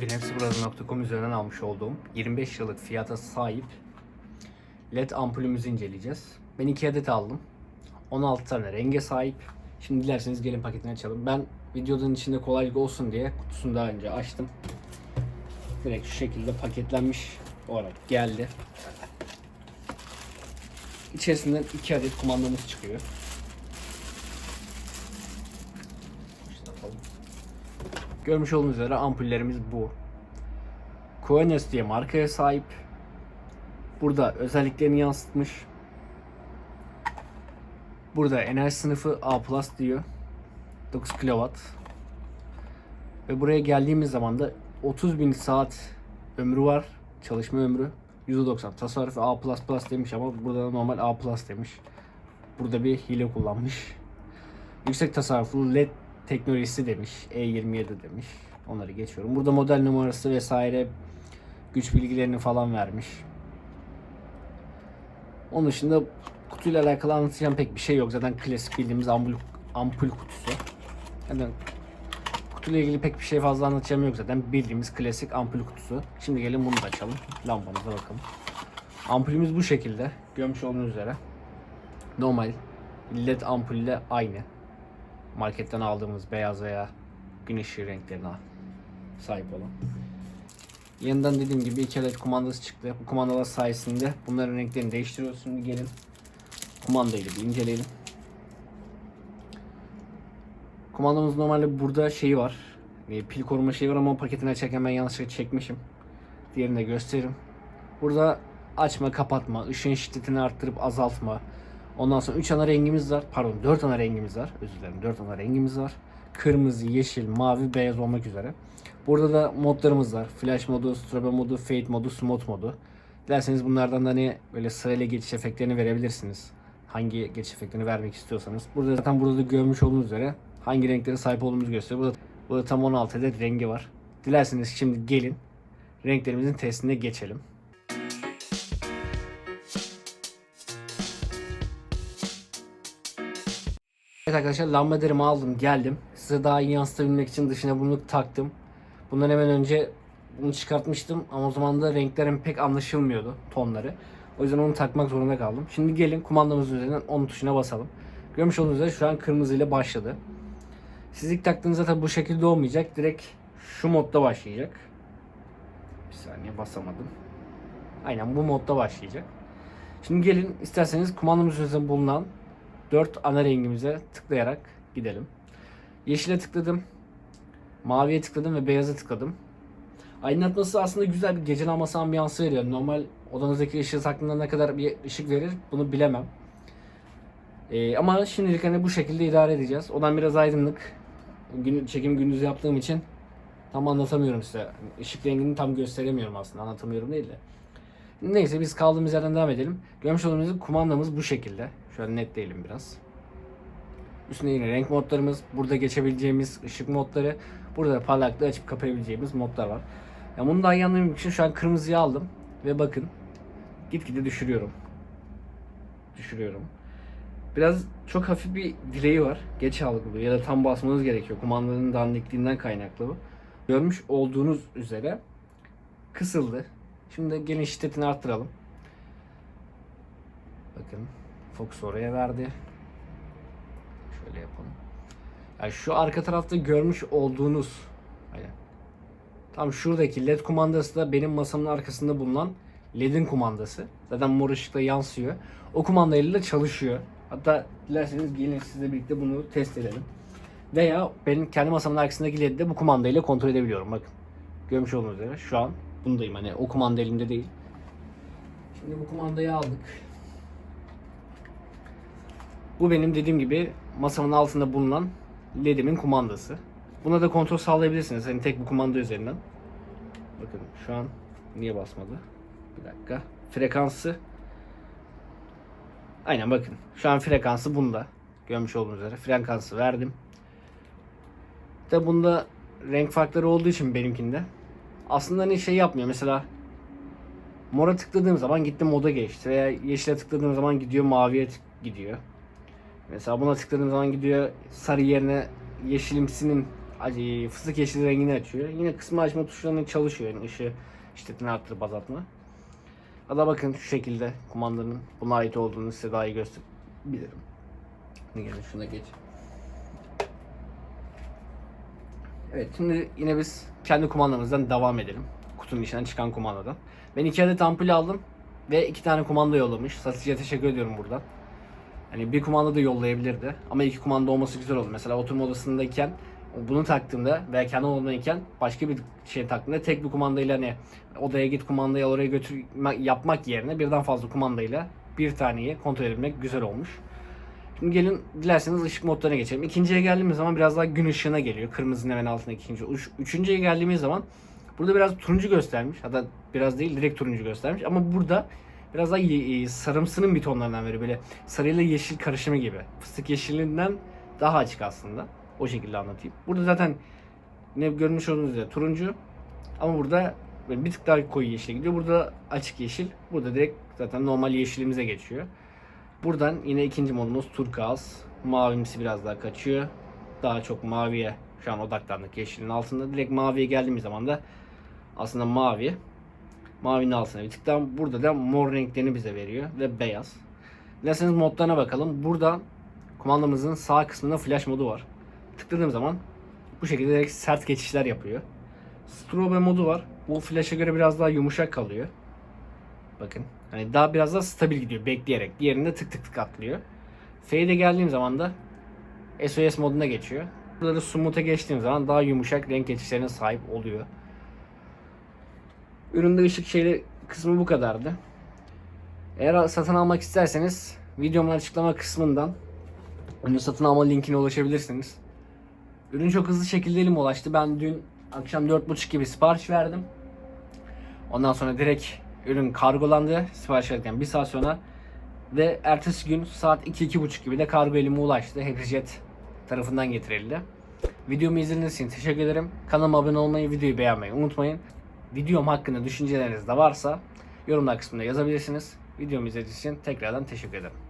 Bugün hepsiburada.com üzerinden almış olduğum 25 yıllık fiyata sahip LED ampulümüzü inceleyeceğiz. Ben 2 adet aldım. 16 tane renge sahip. Şimdi dilerseniz gelin paketini açalım. Ben videonun içinde kolaylık olsun diye kutusunu daha önce açtım. Direkt şu şekilde paketlenmiş olarak geldi. İçerisinden 2 adet kumandamız çıkıyor. Görmüş olduğunuz üzere ampullerimiz bu. Koenes diye markaya sahip. Burada özelliklerini yansıtmış. Burada enerji sınıfı A+ diyor. 9 kW. Ve buraya geldiğimiz zaman da 30.000 saat ömrü var. Çalışma ömrü. %90 tasarrufu A++ demiş ama burada da normal A+ demiş. Burada bir hile kullanmış. Yüksek tasarruflu LED teknolojisi demiş. E27 demiş. Onları geçiyorum. Burada model numarası vesaire güç bilgilerini falan vermiş. Onun dışında kutuyla alakalı anlatacağım pek bir şey yok. Zaten klasik bildiğimiz ampul, ampul kutusu. Yani kutuyla ilgili pek bir şey fazla anlatacağım yok zaten. Bildiğimiz klasik ampul kutusu. Şimdi gelin bunu da açalım. Lambamıza bakalım. Ampulümüz bu şekilde. Görmüş olduğunuz üzere. Normal led ampulle aynı marketten aldığımız beyaz veya güneş ışığı renklerine sahip olan. Yeniden dediğim gibi iki adet kumandası çıktı. Bu kumandalar sayesinde bunların renklerini değiştiriyoruz. Şimdi gelin kumandayı da bir inceleyelim. Kumandamız normalde burada şeyi var. e, Pil koruma şeyi var ama paketini açarken ben yanlışlıkla çekmişim. Diğerini de gösteririm. Burada açma, kapatma, ışığın şiddetini arttırıp azaltma, Ondan sonra 3 ana rengimiz var. Pardon 4 ana rengimiz var. Özür dilerim 4 ana rengimiz var. Kırmızı, yeşil, mavi, beyaz olmak üzere. Burada da modlarımız var. Flash modu, strobe modu, fade modu, smooth modu. Dilerseniz bunlardan da hani böyle sırayla geçiş efektlerini verebilirsiniz. Hangi geçiş efektini vermek istiyorsanız. Burada zaten burada da görmüş olduğunuz üzere hangi renklere sahip olduğumuzu gösteriyor. Burada, burada tam 16 adet rengi var. Dilerseniz şimdi gelin renklerimizin testine geçelim. Evet arkadaşlar lambaderimi aldım geldim. Size daha iyi yansıtabilmek için dışına bunu taktım. Bundan hemen önce bunu çıkartmıştım ama o zaman da renklerim pek anlaşılmıyordu tonları. O yüzden onu takmak zorunda kaldım. Şimdi gelin kumandamızın üzerinden 10 tuşuna basalım. Görmüş olduğunuz üzere şu an kırmızı ile başladı. Siz ilk taktığınızda tabi bu şekilde olmayacak. Direkt şu modda başlayacak. Bir saniye basamadım. Aynen bu modda başlayacak. Şimdi gelin isterseniz kumandamızın üzerinde bulunan 4 ana rengimize tıklayarak gidelim. Yeşile tıkladım. Maviye tıkladım ve beyaza tıkladım. Aydınlatması aslında güzel bir gece lambası ambiyansı veriyor. Normal odanızdaki ışığı taktığında ne kadar bir ışık verir bunu bilemem. Ee, ama şimdilik hani bu şekilde idare edeceğiz. Odan biraz aydınlık. Gün, çekim gündüz yaptığım için tam anlatamıyorum size. Işık rengini tam gösteremiyorum aslında. Anlatamıyorum değil de. Neyse biz kaldığımız yerden devam edelim. Görmüş olduğunuz kumandamız bu şekilde. Şöyle net değilim biraz. Üstünde yine renk modlarımız. Burada geçebileceğimiz ışık modları. Burada da parlaklığı açıp kapayabileceğimiz modlar var. Yani bunu daha iyi için şu an kırmızıyı aldım. Ve bakın. Gitgide düşürüyorum. Düşürüyorum. Biraz çok hafif bir dileği var. Geç algılıyor ya da tam basmanız gerekiyor. Kumandanın dandikliğinden kaynaklı bu. Görmüş olduğunuz üzere kısıldı. Şimdi gelin şiddetini arttıralım. Bakın Fox oraya verdi. Şöyle yapalım. Yani şu arka tarafta görmüş olduğunuz aynen. Tam şuradaki led kumandası da benim masamın arkasında bulunan ledin kumandası. Zaten mor ışıkla yansıyor. O kumandayla da çalışıyor. Hatta dilerseniz gelin sizle birlikte bunu test edelim. Veya benim kendi masamın arkasındaki ledi de bu kumandayla kontrol edebiliyorum. Bakın. Görmüş olduğunuz üzere şu an bundayım. Hani o kumanda elimde değil. Şimdi bu kumandayı aldık. Bu benim dediğim gibi masamın altında bulunan LED'imin kumandası. Buna da kontrol sağlayabilirsiniz. Hani tek bu kumanda üzerinden. Bakın şu an niye basmadı? Bir dakika. Frekansı Aynen bakın. Şu an frekansı bunda. Görmüş olduğunuz üzere frekansı verdim. De bunda renk farkları olduğu için benimkinde aslında hani şey yapmıyor. Mesela mora tıkladığım zaman gitti moda geçti veya yeşile tıkladığım zaman gidiyor maviye gidiyor. Mesela buna tıkladığım zaman gidiyor sarı yerine yeşilimsinin fıstık yeşili rengini açıyor. Yine kısmı açma tuşlarının çalışıyor. Yani ışığı şiddetini arttırıp azaltma. Ada bakın şu şekilde kumandanın buna ait olduğunu size daha iyi gösterebilirim. Şimdi gelin şuna geç. Evet şimdi yine biz kendi kumandamızdan devam edelim. Kutunun içinden çıkan kumandadan. Ben iki adet ampul aldım ve iki tane kumanda yollamış. Satıcıya teşekkür ediyorum buradan. Hani bir kumanda da yollayabilirdi ama iki kumanda olması güzel oldu. Mesela oturma odasındayken bunu taktığımda veya kendi odamdayken başka bir şey taktığımda tek bir kumandayla hani odaya git kumandayı oraya götür yapmak yerine birden fazla kumandayla bir taneyi kontrol edebilmek güzel olmuş. Şimdi gelin dilerseniz ışık modlarına geçelim. İkinciye geldiğimiz zaman biraz daha gün ışığına geliyor. Kırmızının hemen altında ikinci. Üç, üçüncüye geldiğimiz zaman burada biraz turuncu göstermiş. Hatta biraz değil direkt turuncu göstermiş. Ama burada biraz daha e, sarımsının bir tonlarından veriyor. Böyle sarıyla yeşil karışımı gibi. Fıstık yeşilinden daha açık aslında. O şekilde anlatayım. Burada zaten ne görmüş olduğunuz üzere turuncu. Ama burada bir tık daha koyu yeşile gidiyor. Burada açık yeşil. Burada direkt zaten normal yeşilimize geçiyor. Buradan yine ikinci modumuz turkuaz. Mavimsi biraz daha kaçıyor. Daha çok maviye şu an odaklandık yeşilin altında. Direkt maviye geldiğimiz zaman da aslında mavi. Mavinin altına bir tık daha burada da mor renklerini bize veriyor ve beyaz. Dilerseniz modlarına bakalım. Burada kumandamızın sağ kısmında flash modu var. Tıkladığım zaman bu şekilde direkt sert geçişler yapıyor. Strobe modu var. Bu flash'a göre biraz daha yumuşak kalıyor. Bakın. Hani daha biraz daha stabil gidiyor bekleyerek. Diğerinde tık tık tık atlıyor. Fade'e geldiğim zaman da SOS moduna geçiyor. Burada da smooth'a geçtiğim zaman daha yumuşak renk geçişlerine sahip oluyor. Üründe ışık şeyli kısmı bu kadardı. Eğer satın almak isterseniz videomun açıklama kısmından ürünü satın alma linkine ulaşabilirsiniz. Ürün çok hızlı şekilde elime ulaştı. Ben dün akşam 4.30 gibi sipariş verdim. Ondan sonra direkt ürün kargolandı sipariş verirken bir saat sonra ve ertesi gün saat 2-2.30 gibi de kargo elime ulaştı. Hepsijet tarafından getirildi. Videomu izlediğiniz için teşekkür ederim. Kanalıma abone olmayı, videoyu beğenmeyi unutmayın. Videom hakkında düşünceleriniz de varsa yorumlar kısmında yazabilirsiniz. Videomu izlediğiniz için tekrardan teşekkür ederim.